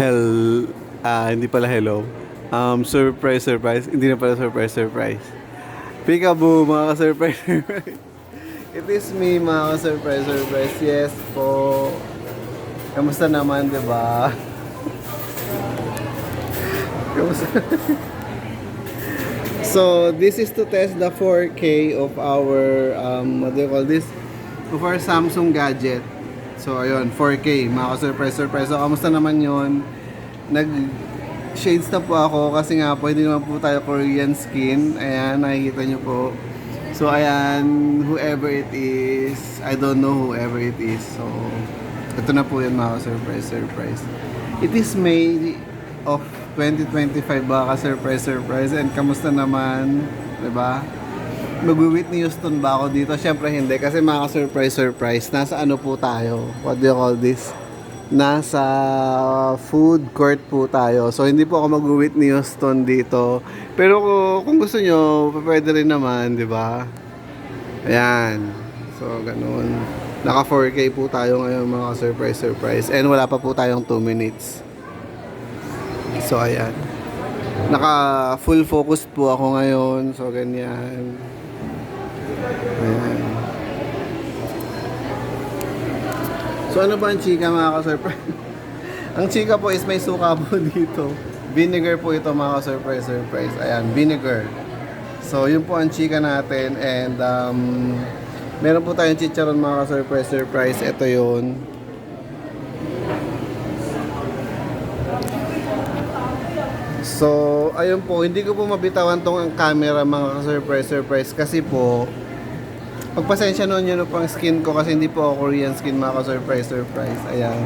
Hell, ah, hindi pala hello. Um, surprise, surprise. Hindi na pala surprise, surprise. Peekaboo, mga ka-surprise, surprise. It is me, mga ka-surprise, surprise. Yes po. Kamusta naman, di ba? Kamusta? so, this is to test the 4K of our, um, what do you call this? Of our Samsung gadget. So, ayun, 4K, mga ka-surprise, surprise. So, kamusta naman yon Nag, shades na po ako kasi nga po, hindi naman po tayo Korean skin. Ayan, nakikita nyo po. So, ayan, whoever it is, I don't know whoever it is. So, ito na po yun mga surprise surprise. It is May of 2025 baka surprise surprise and kamusta naman, 'di ba? Mag-Whitney Houston ba ako dito? Syempre hindi kasi mga surprise surprise. Nasa ano po tayo? What do you call this? Nasa food court po tayo. So hindi po ako mag-Whitney Houston dito. Pero kung- gusto nyo, pwede rin naman, di ba? Ayan. So, ganun. Naka 4K po tayo ngayon mga surprise surprise. And wala pa po tayong 2 minutes. So, ayan. Naka full focus po ako ngayon. So, ganyan. Ayan. So, ano ba ang chika mga ka-surprise? ang chika po is may suka po dito. Vinegar po ito mga ka-surprise surprise. Ayan, vinegar. So, yun po ang chika natin. And, um, meron po tayong chicharon mga ka-surprise surprise. Ito yun. So, ayun po, hindi ko po mabitawan tong ang camera mga ka-surprise surprise kasi po pagpasensya nun yun pang skin ko kasi hindi po ako Korean skin mga ka-surprise surprise. Ayan.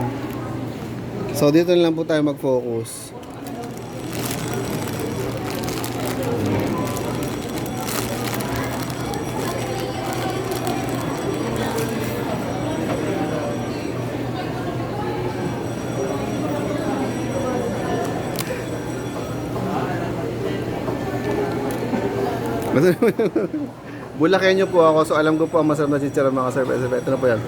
So, dito lang po tayo mag-focus. Bulakenyo po ako, so alam ko po ang masarap na chicharon mga surprise. Ito na po yan.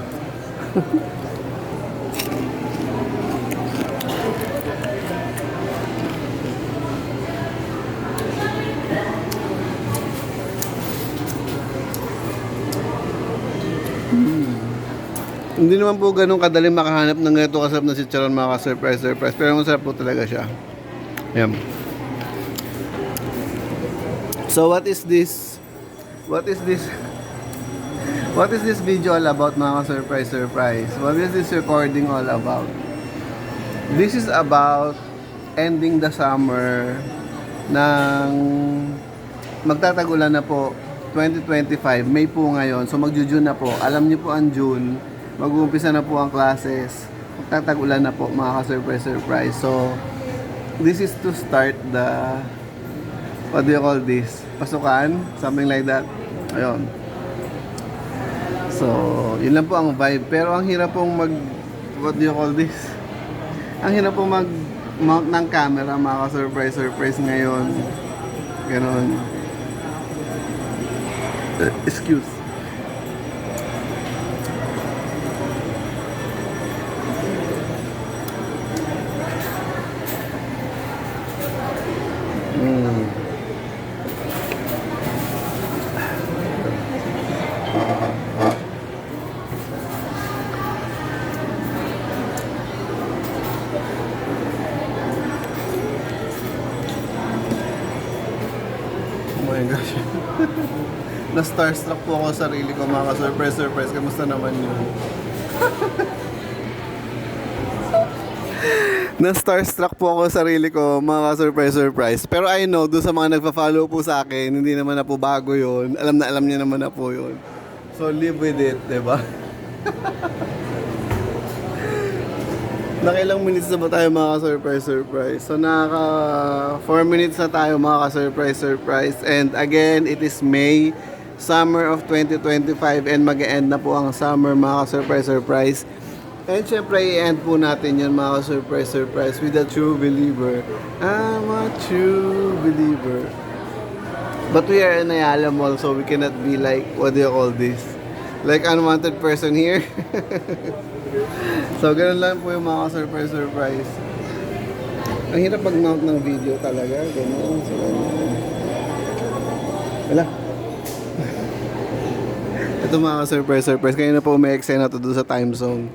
Hindi naman po ganun kadaling makahanap ng ganito kasarap na chicharon mga ka-surprise surprise. Pero masarap po talaga siya. Ayan. So what is this? What is this? What is this video all about mga surprise surprise? What is this recording all about? This is about ending the summer ng magtatagulan na po 2025 May po ngayon so magjo-June na po alam niyo po ang June mag-uumpisa na po ang classes magtatagulan na po mga ka-surprise surprise so this is to start the what do you call this? Pasukan? Something like that. Ayun. So, yun lang po ang vibe. Pero ang hirap pong mag, what do you call this? Ang hirap pong mag mount ng camera, mga ka-surprise, surprise ngayon. Ganon. Uh, excuse. Gosh. Na starstruck po ako sa sarili ko mga ka-surprise surprise. Kamusta naman yun? Na starstruck po ako sa sarili ko mga ka-surprise surprise. Pero I know doon sa mga nagpa-follow po sa akin, hindi naman na po bago yun. Alam na alam niya naman na po yun. So live with it, 'di ba? Nakailang minutes na ba tayo mga ka-surprise surprise? So nakaka 4 minutes na tayo mga ka-surprise surprise. And again, it is May, summer of 2025 and mag-end na po ang summer mga ka-surprise surprise. And syempre, i-end po natin yun mga ka-surprise surprise with a true believer. I'm a true believer. But we are in Ayala Mall, so we cannot be like, what do you call this? Like unwanted person here. so, ganun lang po yung mga surprise surprise. Ang hirap mag-mount ng video talaga. Ganun. So, wala. Ito mga surprise surprise. Kanina po may eksena to sa time zone.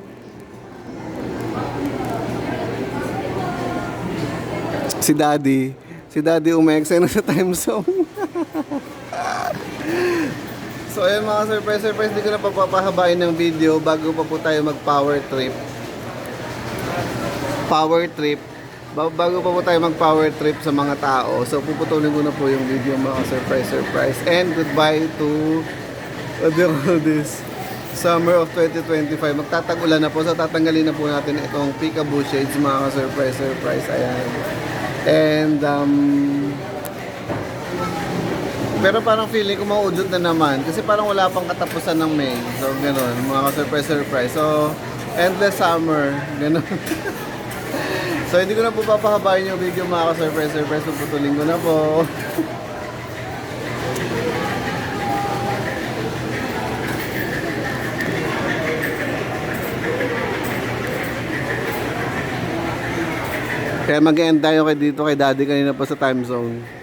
Si Daddy. Si Daddy umeksena sa time zone. so ayun mga surprise surprise. Hindi ko na papapahabain ng video bago pa po tayo mag power trip. Power trip. Ba- Bago pa po tayo mag power trip sa mga tao. So puputulin ko na po yung video mga surprise surprise. And goodbye to what do this? Summer of 2025. Magtatagulan na po. So tatanggalin na po natin itong peekaboo shades mga surprise surprise. Ayan. And um, pero parang feeling ko mauudot na naman kasi parang wala pang katapusan ng May. So ganun, mga surprise surprise. So endless summer, ganun. so hindi ko na po papahabain yung video mga surprise surprise. Puputulin ko na po. Kaya mag-end tayo kay dito kay daddy kanina pa sa time zone.